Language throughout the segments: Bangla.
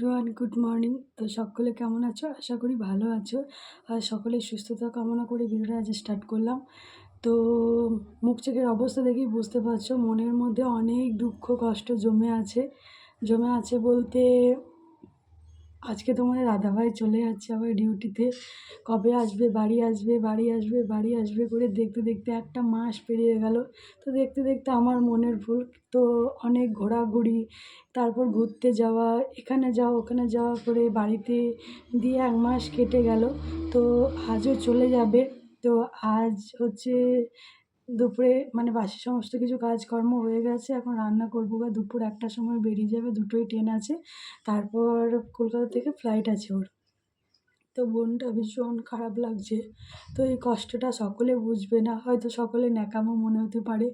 এভরিওয়ান গুড মর্নিং তো সকলে কেমন আছো? আশা করি ভালো আছো। আর সকলে সুস্থতা কামনা করে ভিডিওটা আজ স্টার্ট করলাম। তো মুখ চোখের অবস্থা দেখেই বুঝতে পারছ, মনের মধ্যে অনেক দুঃখ, কষ্ট জমে আছে। জমে আছে বলতে আজকে তোমাদের দাদাভাই চলে যাচ্ছে আবার ডিউটিতে কবে আসবে, বাড়ি আসবে বাড়ি আসবে বাড়ি আসবে করে দেখতে দেখতে একটা মাস পেরিয়ে গেল। তো দেখতে দেখতে আমার মনের ভুল। তো অনেক ঘোরাঘুরি, তারপর ঘুরতে যাওয়া, এখানে যাওয়া ওখানে যাওয়া করে বাড়িতে দিয়ে এক মাস কেটে গেল। তো আজও চলে যাবে। তো আজ হচ্ছে দুপুরে মানে বাসি সমস্ত কিছু কাজকর্ম হয়ে গেছে, এখন রান্না করব বা দুপুর একটার সময় বেরিয়ে যাবে, দুটোই ট্রেন আছে। তারপর কলকাতা থেকে ফ্লাইট আছে ওর। তো বোনটা ভীষণ খারাপ লাগছে। তো এই কষ্টটা সকলে বুঝবে না। হয়তো সকলে ন্যাকামো মনে হতে পারে।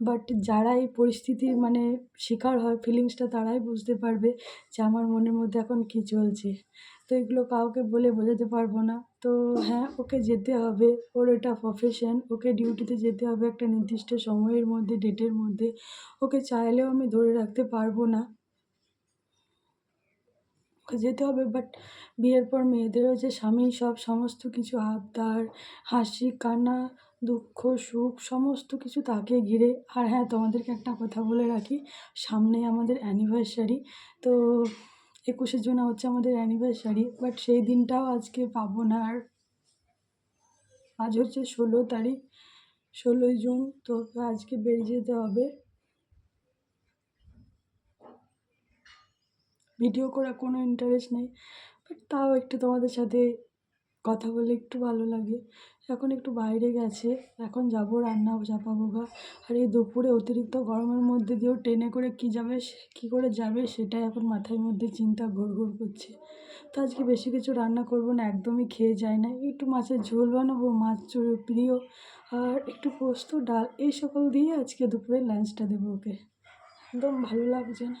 বাট যারা এই পরিস্থিতির মানে শিকার হয় ফিলিংসটা তারাই বুঝতে পারবে যে আমার মনের মধ্যে এখন কী চলছে। তো এগুলো কাউকে বলে বোঝাতে পারব না। তো হ্যাঁ ওকে যেতে হবে। ওর এটা প্রফেশন ওকে ডিউটিতে যেতে হবে একটা নির্দিষ্ট সময়ের মধ্যে ডেটের মধ্যে। ওকে চাইলেও আমি ধরে রাখতে পারব না। যেতে হবে বাট বিয়ের পর মেয়েদেরও যে স্বামী, সব সমস্ত কিছু, আবদার, হাসি, কান্না, দুঃখ, সুখ, সমস্ত কিছু তাকে ঘিরে। আর হ্যাঁ তোমাদেরকে একটা কথা বলে রাখি সামনে আমাদের অ্যানিভার্সারি তো একুশে জুন হচ্ছে আমাদের অ্যানিভার্সারি বাট সেই দিনটাও আজকে পাবো না। আর আজ হচ্ছে ষোলো তারিখ, ষোলোই জুন, তো আজকে বেরিয়ে যেতে হবে। ভিডিও করা কোনো ইন্টারেস্ট নেই বাট তাও একটু তোমাদের সাথে কথা বলে একটু ভালো লাগে। এখন একটু বাইরে গেছে, এখন যাব রান্না চাপাবো গা আর এই দুপুরে অতিরিক্ত গরমের মধ্যে দিয়েও ট্রেনে করে কী যাবে কী করে যাবে সেটাই এখন মাথার মধ্যে চিন্তা ঘুর ঘুর করছে। তো আজকে বেশি কিছু রান্না করব না, একদমই খেয়ে যায় না। একটু মাছের ঝোল বানাবো, মাছ প্রিয়। আর একটু পোস্ত, ডাল, এই সকল দিয়ে আজকে দুপুরে লাঞ্চটা দেবো ওকে। একদম ভালো লাগছে না।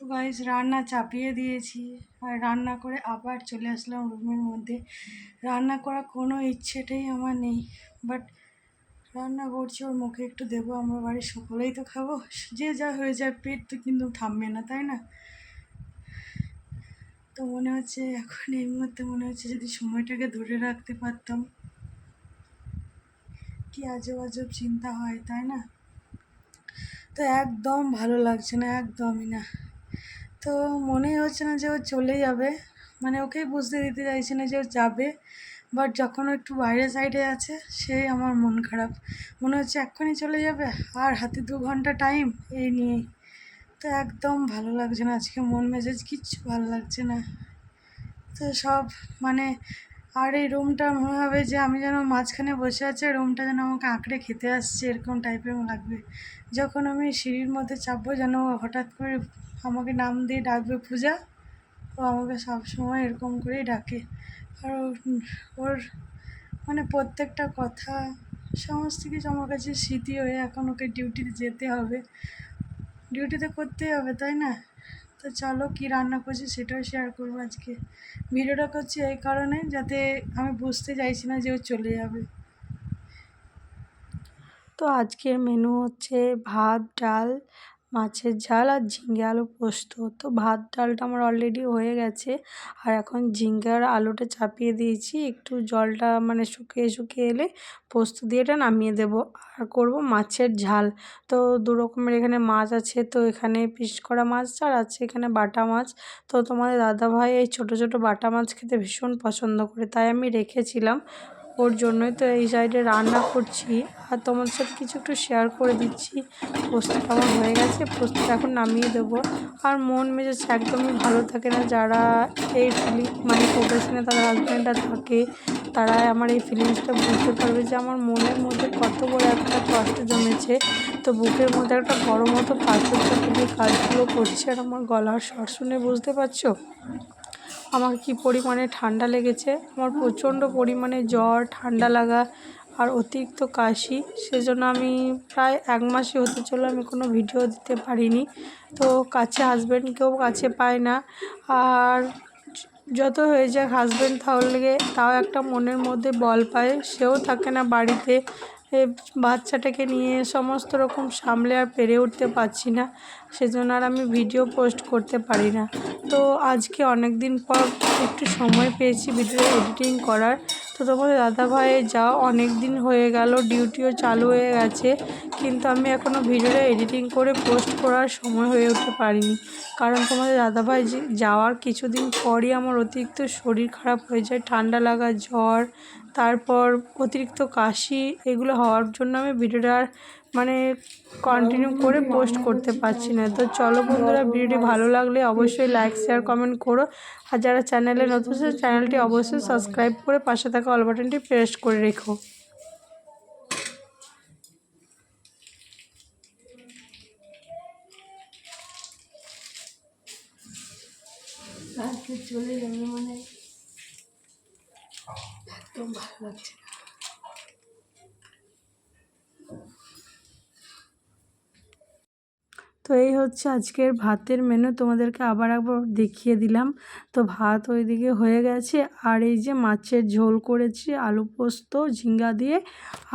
তো গাইজ রান্না চাপিয়ে দিয়েছি। আর রান্না করে আবার চলে আসলাম রুমের মধ্যে। রান্না করার কোনো ইচ্ছেটাই আমার নেই। বাট রান্না করছি, ওর মুখে একটু দেবো, আমরা বাড়ির সকলেই তো খাব। যে যা হয়ে যায়, পেট তো কিন্তু থামবে না, তাই না? তো মনে হচ্ছে, এখন এই মুহূর্তে মনে হচ্ছে যদি সময়টাকে ধরে রাখতে পারতাম। কি আজব আজব চিন্তা হয়, তাই না? তো একদম ভালো লাগছে না, একদমই না। তো মনেই হচ্ছে না যে ও চলে যাবে। মানে ওকেই বুঝতে দিতে চাইছে না যে ও যাবে। বাট যখন একটু বাইরে সাইডে আছে সেই আমার মন খারাপ। মনে হচ্ছে এক্ষুনি চলে যাবে। আর হাতে দু ঘণ্টা টাইম এই নিয়েই। তো একদম ভালো লাগছে না। আজকে মন মেজাজ কিচ্ছু ভালো লাগছে না। তো সব মানে আর এই রুমটা মনে হবে যে আমি যেন মাঝখানে বসে আছি রুমটা যেন আমাকে আঁকড়ে খেতে আসছে, এরকম টাইপের লাগবে। যখন আমি সিঁড়ির মধ্যে চাপবো যেন হঠাৎ করে আমাকে নাম দিয়ে ডাকবে পূজা, ও আমাকে সবসময় এরকম করেই ডাকে। আর ওর- মানে প্রত্যেকটা কথা, সমস্ত কিছু আমার কাছে স্মৃতি হয়ে এখন ওকে ডিউটিতে যেতে হবে। ডিউটিতে করতেই হবে, তাই না? তো চলো কী রান্না করছি সেটাও শেয়ার করব আজকে। ভিডিওটা করছি এই কারণে যাতে আমি বুঝতে চাইছি না যে ও চলে যাবে। তো আজকের মেনু হচ্ছে ভাত, ডাল, মাছের ঝাল আর ঝিঙ্গে আলু পোস্ত। তো ভাত, ডালটা আমার অলরেডি হয়ে গেছে। আর এখন ঝিঙ্গে আর আলুটা চাপিয়ে দিয়েছি। একটু জলটা মানে শুকিয়ে শুকিয়ে এলে পোস্ত দিয়ে এটা নামিয়ে দেব আর করব মাছের ঝাল। তো দু রকমের এখানে মাছ আছে, তো এখানে পিস করা মাছ আর আছে এখানে বাটা মাছ। তো তোমাদের দাদাভাই এই ছোটো ছোটো বাটা মাছ খেতে ভীষণ পছন্দ করে, তাই আমি রেখেছিলাম। ওর জন্যই তো এই সাইডে রান্না করছি। আর তোমার সাথে কিছু একটু শেয়ার করে দিচ্ছি। পোস্তটা আমার হয়ে গেছে, পোস্তটা এখন নামিয়ে দেবো। আর মন মেজাজ একদমই ভালো থাকে না। যারা এই ফিলিং মানে প্রফেশনে তাদের হাজব্যান্ডরা থাকে, তারাই আমার এই ফিলিংসটা বুঝতে পারবে যে আমার মনের মধ্যে কত বড় একটা কষ্ট জমেছে। তো বুকের মধ্যে একটা বড় মতো পাথর দিয়ে কাজগুলো করছে। আর আমার গলার স্বর শুনে বুঝতে পারছ? আমার কি পরিমাণে ঠান্ডা লেগেছে? আমার প্রচণ্ড পরিমাণে জ্বর, ঠান্ডা লাগা আর অতিরিক্ত কাশি। সেজন্য আমি প্রায় এক মাসই হতে চলো আমি কোনো ভিডিও দিতে পারিনি। তো কাছে হাজব্যান্ডকেও কাছে পায় না। আর যত হয়ে যাক হাজব্যান্ড তাহলে তাও একটা মনের মধ্যে বল পায়। সেও থাকে না বাড়িতে। বাচ্চাটাকে নিয়ে সমস্ত রকম সামলে আর পেরে উঠতে পারছি না, সেজন্য আর আমি ভিডিও পোস্ট করতে পারি না। তো আজকে অনেক দিন পর একটু সময় পেয়েছি ভিডিও এডিটিং করার। তো তোমাদের দাদাভাই যাও অনেক দিন হয়ে গেল, ডিউটিও চালু হয়ে গেছে, কিন্তু আমি এখনও ভিডিওটা এডিটিং করে পোস্ট করার সময় হয়ে উঠতে পারিনি। কারণ তোমাদের দাদাভাই যাওয়ার কিছুদিন পরই আমার অতিরিক্ত শরীর খারাপ হয়ে যায়, ঠান্ডা লাগা, জ্বর, তারপর অতিরিক্ত কাশি, এগুলো হওয়ার জন্য আমি ভিডিওটা আর মানে কন্টিনিউ করে পোস্ট করতে পারছি না। তো চলো বন্ধুরা ভিডিওটি ভালো লাগলে অবশ্যই লাইক শেয়ার কমেন্ট করো। আর যারা চ্যানেলে নতুন চ্যানেলটি অবশ্যই সাবস্ক্রাইব করে পাশে থাকা অল বাটনটি প্রেস করে রেখো। চলে যাবে মানে। একদম ভালো লাগছে না তো এই হচ্ছে আজকের ভাতের মেনু তোমাদেরকে আবার একবার দেখিয়ে দিলাম। তো ভাত ওইদিকে হয়ে গেছে। আর এই যে মাছের ঝোল করেছি, আলু পোস্ত, ঝিঙ্গা দিয়ে,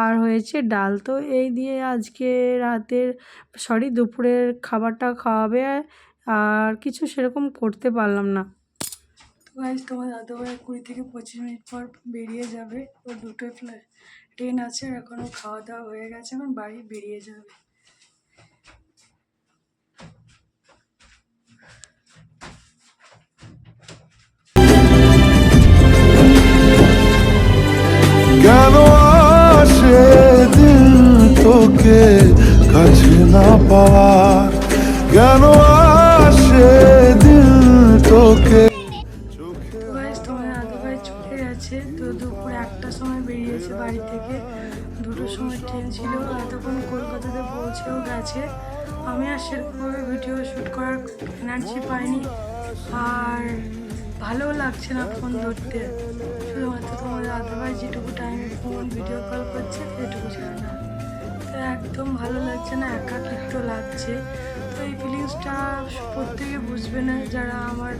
আর হয়েছে ডাল। তো এই দিয়ে আজকে রাতের সরি দুপুরের খাবারটা খাওয়াবে আর কিছু সেরকম করতে পারলাম না। তো গাইজ তোমার দাদাভাই কুড়ি থেকে পঁচিশ মিনিট পর বেরিয়ে যাবে। ও দুটোই ট্রেন আছে এখনও খাওয়া দাওয়া হয়ে গেছে। এখন বাড়ি বেরিয়ে যাবে। না পাওয়ার কেন আসে দিল তোকে? তো দুপুর একটার সময় বেরিয়েছে বাড়ি থেকে। দুটোর সময় ট্রেন ছিল এতক্ষণ কলকাতাতে পৌঁছেও গেছে। আমি আর সেরকমভাবে ভিডিও শ্যুট করার এনার্জি পাইনি। আর ভালোও লাগছে না ফোন ধরতে। শুধুমাত্র তোমার দাদাভাই যেটুকু টাইমে ফোন ভিডিও কল করছে, সেটুকু ছাড়া না। একদম ভালো লাগছে না একাকিত্ব লাগছে? তো এই ফিলিংসটা প্রত্যেকে বুঝবে না, যারা আমার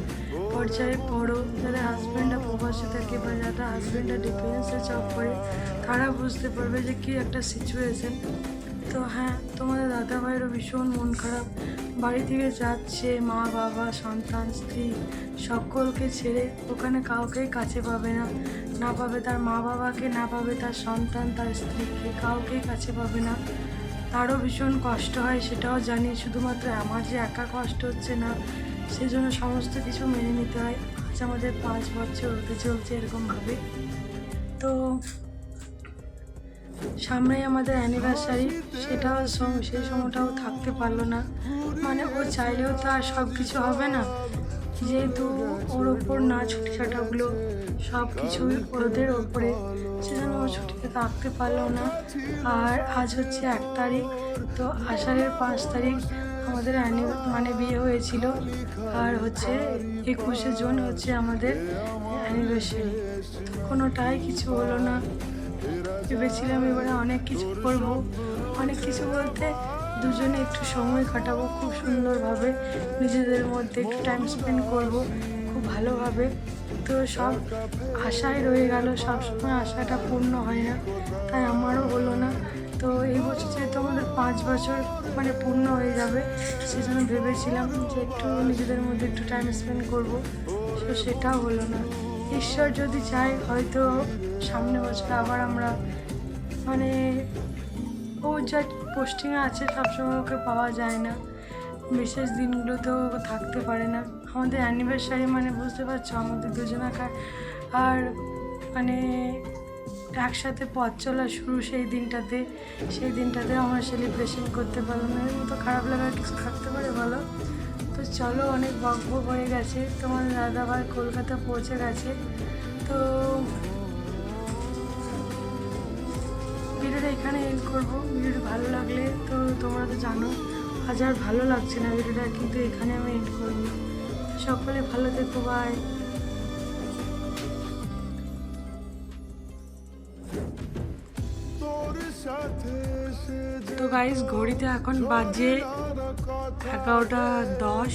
পর্যায়ে পড়ো, যাদের হাজব্যান্ডরা প্রবাসে থাকে বা যারা হাজব্যান্ডরা ডিফেন্সে জব করে তারা বুঝতে পারবে যে কী একটা সিচুয়েশান তো হ্যাঁ তোমাদের দাদা ভাইয়েরও ভীষণ মন খারাপ বাড়ি থেকে যাচ্ছে মা, বাবা, সন্তান, স্ত্রী সকলকে ছেড়ে ওখানে কাউকেই কাছে পাবে না। না পাবে তার মা বাবাকে, না পাবে তার সন্তান, তার স্ত্রীকে, কাউকেই কাছে পাবে না। তারও ভীষণ কষ্ট হয়, সেটাও জানি। শুধুমাত্র আমার যে একা কষ্ট হচ্ছে না, সেজন্য সমস্ত কিছু মেনে নিতে হয়। আজ আমাদের পাঁচ বছর হতে চলছে এরকমভাবে। তো সামনেই আমাদের অ্যানিভার্সারি সেটাও সেই সময়টাও থাকতে পারল না। মানে ও চাইলেও তো আর সব কিছু হবে না। যেহেতু ওর ওপর না ছুটি ছাটাগুলো, সব কিছুই ওদের ওপরে। সেজন্য ও ছুটিতে থাকতে পারল না। আর আজ হচ্ছে এক তারিখ, তো আষাঢ়ের পাঁচ তারিখ আমাদের মানে বিয়ে হয়েছিল। আর হচ্ছে একুশে জুন হচ্ছে আমাদের অ্যানিভার্সারি তো কোনোটাই কিছু হলো না। ভেবেছিলাম এবারে অনেক কিছু করব। অনেক কিছু বলতে দুজনে একটু সময় কাটাবো, খুব সুন্দরভাবে নিজেদের মধ্যে একটু টাইম স্পেন্ড করব, খুব ভালোভাবে। তো সব আশায় রয়ে গেল সবসময় আশাটা পূর্ণ হয় না, তাই আমারও হলো না। তো এই বছর যেহেতু আমাদের পাঁচ বছর মানে পূর্ণ হয়ে যাবে, সেজন্য ভেবেছিলাম যে একটু নিজেদের মধ্যে একটু টাইম স্পেন্ড করব, তো সেটাও হলো না। ঈশ্বর যদি চায়, হয়তো সামনে বছর আবার আমরা মানে ও যা পোস্টিংয়ে আছে, সবসময় ওকে পাওয়া যায় না। বিশেষ দিনগুলোতেও থাকতে পারে না। আমাদের অ্যানিভার্সারি মানে বুঝতে পারছ, আমাদের দুজনাকার আর মানে একসাথে পথ চলা শুরু সেই দিনটাতে। সেই দিনটাতে আমরা সেলিব্রেশন করতে পারলাম এর মতো খারাপ লাগার কিছু থাকতে পারে বলো? তো চলো, অনেক বকবক হয়ে গেছে। তোমার দাদাভাই কলকাতা পৌঁছে গেছে। তো ভিডিওটা এখানে এন্ড করব। ভিডিওটা ভালো লাগলে তো তোমরা তো জানো, আজ আর ভালো লাগছে না ভিডিওটা, কিন্তু এখানে আমি এন্ড করব। সকলে ভালো থেকো বাই তো গাইস ঘড়িতে এখন বাজে এগারোটা দশ।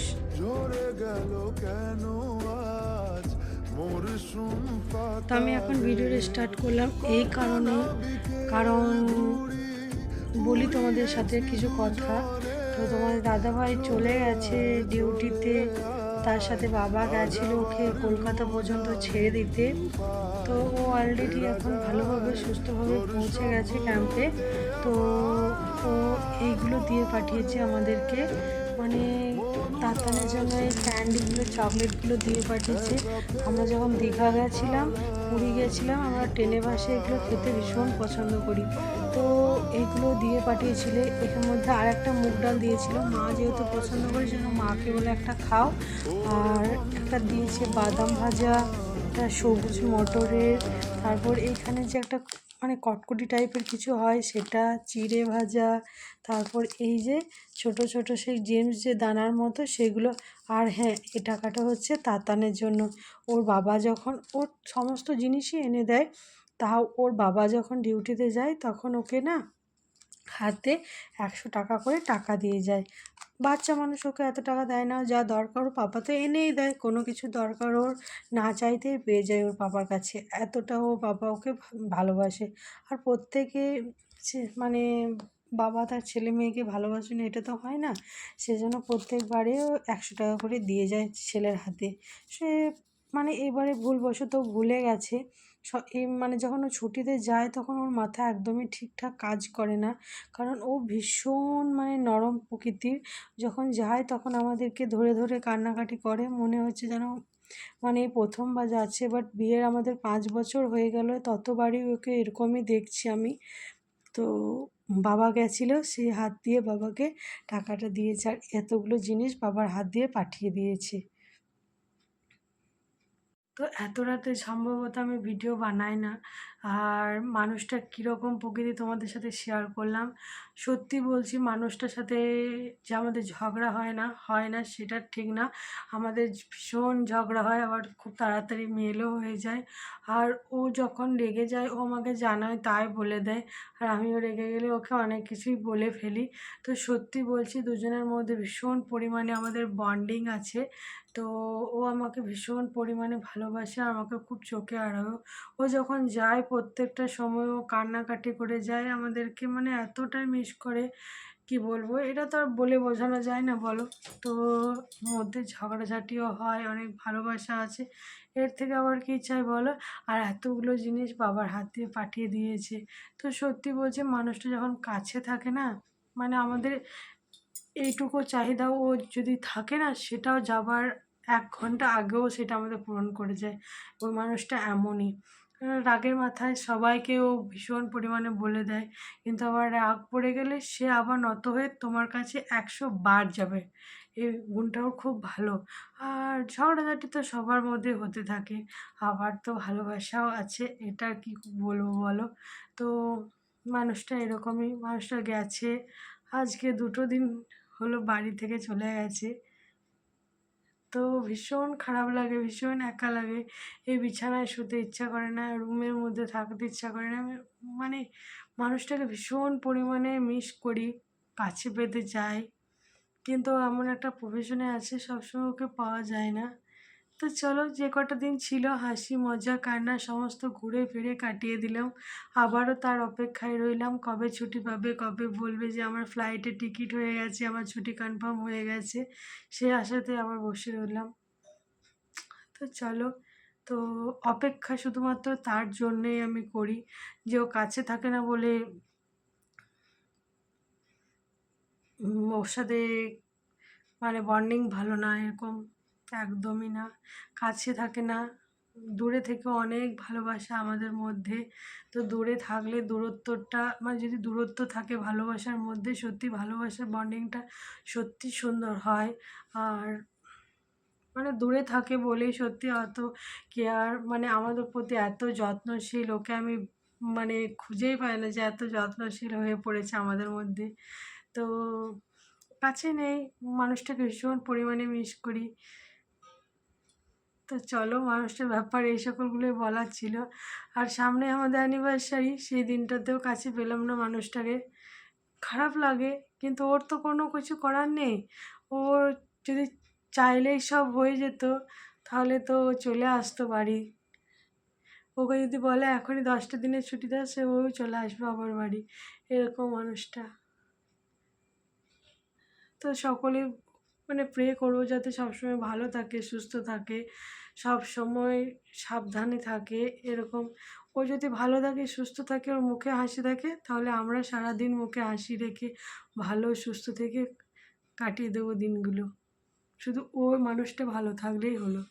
তো আমি এখন ভিডিওটা স্টার্ট করলাম, এই কারণে কারণ বলি তোমাদের সাথে কিছু কথা। তো তোমাদের দাদাভাই চলে গেছে ডিউটিতে তার সাথে বাবা গেছিল ওকে কলকাতা পর্যন্ত ছেড়ে দিতে। তো ও অলরেডি এখন ভালোভাবে, সুস্থভাবে পৌঁছে গেছে ক্যাম্পে তো ও এইগুলো দিয়ে পাঠিয়েছে আমাদেরকে। তাতানের জন্য এই ক্যান্ডিগুলো চকলেটগুলো দিয়ে পাঠিয়েছে। আমরা যখন দীঘা গেছিলাম, পুরী গেছিলাম, আমরা ট্রেনে বাসে এগুলো খেতে ভীষণ পছন্দ করি। তো এগুলো দিয়ে পাঠিয়েছিলে। এর মধ্যে আর একটা মুগ ডাল দিয়েছিল। মা যেহেতু পছন্দ করে জন্য মাকে বলে একটা খাও। আর একটা দিয়েছে বাদাম ভাজা, একটা সবুজ মটরের। তারপর এইখানে যে একটা মানে কটকটি টাইপের কিছু হয়, সেটা চিড়ে ভাজা, তারপর এই যে ছোট ছোট সেই জেমস যে দানার মতো, সেগুলো, আর হ্যাঁ এ টাকাটা হচ্ছে তাতানের জন্য। ওর বাবা যখন ওর সমস্ত জিনিসই এনে দেয়, তাও ওর বাবা যখন ডিউটিতে যায়, তখন ওকে না হাতে একশো টাকা করে টাকা দিয়ে যায়। বাচ্চা মানুষ ওকে এত টাকা দেয় না, যা দরকার ওর পাপা তো এনেই দেয়। কোনো কিছু দরকার ওর না চাইতেই পেয়ে যায় ওর পাপার কাছে। এতটা ও বাবা ওকে ভালোবাসে। আর প্রত্যেকে মানে বাবা তার ছেলে মেয়েকে ভালোবাসে না, এটা তো হয় না। সেজন্য প্রত্যেকবারেও একশো টাকা করে দিয়ে যায় ছেলের হাতে। সে মানে এবারে ভুলবশত ভুলে গেছে। এই মানে যখন ও ছুটিতে যায় তখন ওর মাথা একদমই ঠিকঠাক কাজ করে না। কারণ ও ভীষণ মানে নরম প্রকৃতির। যখন যায় তখন আমাদেরকে ধরে ধরে কান্নাকাটি করে। মনে হচ্ছে যেন মানে প্রথমবার যাচ্ছে বাট বিয়ের আমাদের পাঁচ বছর হয়ে গেল। ততবারই ওকে এরকমই দেখছি আমি। তো বাবা গেছিল, সে হাত দিয়ে বাবাকে টাকাটা দিয়েছে। আর এতগুলো জিনিস বাবার হাত দিয়ে পাঠিয়ে দিয়েছে। তো এত রাতে সম্ভবত আমি ভিডিও বানাই না। আর মানুষটা কীরকম প্রকৃতি তোমাদের সাথে শেয়ার করলাম। সত্যি বলছি, মানুষটার সাথে যে আমাদের ঝগড়া হয় না হয় না সেটা ঠিক না। আমাদের ভীষণ ঝগড়া হয়, আবার খুব তাড়াতাড়ি মেলও হয়ে যায়। আর ও যখন রেগে যায়, ও আমাকে জানায়, তাই বলে দেয়। আর আমিও রেগে গেলে ওকে অনেক কিছুই বলে ফেলি। তো সত্যি বলছি, দুজনের মধ্যে ভীষণ পরিমাণে আমাদের বন্ডিং আছে। তো ও আমাকে ভীষণ পরিমাণে ভালোবাসে, আমাকে খুব চোখে আড়াও ও যখন যায় প্রত্যেকটা সময় ও কান্নাকাটি করে যায় আমাদেরকে মানে এতটাই মিস করে, কি বলব? এটা তো আর বলে বোঝানো যায় না, বলো? তো মধ্যে ঝগড়াঝাটিও হয়, অনেক ভালোবাসা আছে। এর থেকে আবার কী চাই, বলো? আর এতগুলো জিনিস বাবার হাত দিয়ে পাঠিয়ে দিয়েছে। তো সত্যি বলছে, মানুষটা যখন কাছে থাকে না মানে আমাদের এইটুকু চাহিদা ও যদি থাকে না, সেটাও যাবার এক ঘণ্টা আগেও সেটা আমাদের পূরণ করে যায়। ওই মানুষটা এমনই। রাগের মাথায় সবাইকে ও ভীষণ পরিমাণে বলে দেয়। কিন্তু আবার রাগ পড়ে গেলে সে আবার নত হয়ে তোমার কাছে একশো বার যাবে। এই গুণটাও খুব ভালো। আর ঝগড়াঝাটি তো সবার মধ্যে হতে থাকে। আবার তো ভালোবাসাও আছে, এটা কি বলব বলো? তো মানুষটা এরকমই, মানুষটা গেছে। আজকে দুটো দিন হলো বাড়ি থেকে চলে গেছে। তো ভীষণ খারাপ লাগে, ভীষণ একা লাগে। এই বিছানায় শুতে ইচ্ছা করে না, রুমের মধ্যে থাকতে ইচ্ছা করে না। মানে মানুষটাকে ভীষণ পরিমাণে মিস করি, কাছে পেতে চাই। কিন্তু এমন একটা প্রফেশনে আছে, সবসময় ওকে পাওয়া যায় না। তো চলো যে কটা দিন ছিল, হাসি, মজা, কান্না, সমস্ত ঘুরে ফিরে কাটিয়ে দিলাম। আবারও তার অপেক্ষায় রইলাম, কবে ছুটি পাবে, কবে বলবে যে আমার ফ্লাইটে টিকিট হয়ে গেছে, আমার ছুটি কনফার্ম হয়ে গেছে। সে আশাতে আবার বসে রইলাম। তো চলো, তো অপেক্ষা শুধুমাত্র তার জন্যেই আমি করি। যে ও কাছে থাকে না বলে ওর সাথে মানে বন্ডিং ভালো না, এরকম একদমই না। কাছে থাকে না। দূরে থেকে অনেক ভালোবাসা আমাদের মধ্যে। তো দূরে থাকলে দূরত্বটা মানে যদি দূরত্ব থাকে ভালোবাসার মধ্যে, সত্যি ভালোবাসার বন্ডিংটা সত্যি সুন্দর হয়। আর মানে দূরে থাকে বলেই সত্যি অত কেয়ার মানে আমাদের প্রতি এত যত্নশীল, ওকে আমি মানে খুঁজেই পাই না যে এত যত্নশীল হয়ে পড়েছে আমাদের মধ্যে। তো কাছে নেই, মানুষটাকে ভীষণ পরিমাণে মিস করি। তো চলো মানুষটার ব্যাপারে এই সকলগুলোই বলার ছিল। আর সামনে আমাদের অ্যানিভার্সারি সেই দিনটাতেও কাছে পেলাম না মানুষটাকে। খারাপ লাগে, কিন্তু ওর তো কোনো কিছু করার নেই। ওর যদি চাইলেই সব হয়ে যেত, তাহলে তো চলে আসতো বাড়ি। ওকে যদি বলে, এখনই দশটা দিনের ছুটি দেয় সে ও চলে আসবে আবার বাড়ি। এরকম মানুষটা। তো সকলে মানে প্রে করব যাতে সবসময় ভালো থাকে, সুস্থ থাকে। সব সময় সাবধানে থাকে এরকম। ও যদি ভালো থাকে, সুস্থ থাকে, ওর মুখে হাসি থাকে তাহলে আমরা সারাদিন মুখে হাসি রেখে ভালো, সুস্থ থেকে কাটিয়ে দেবো দিনগুলো। শুধু ওই মানুষটা ভালো থাকলেই হলো।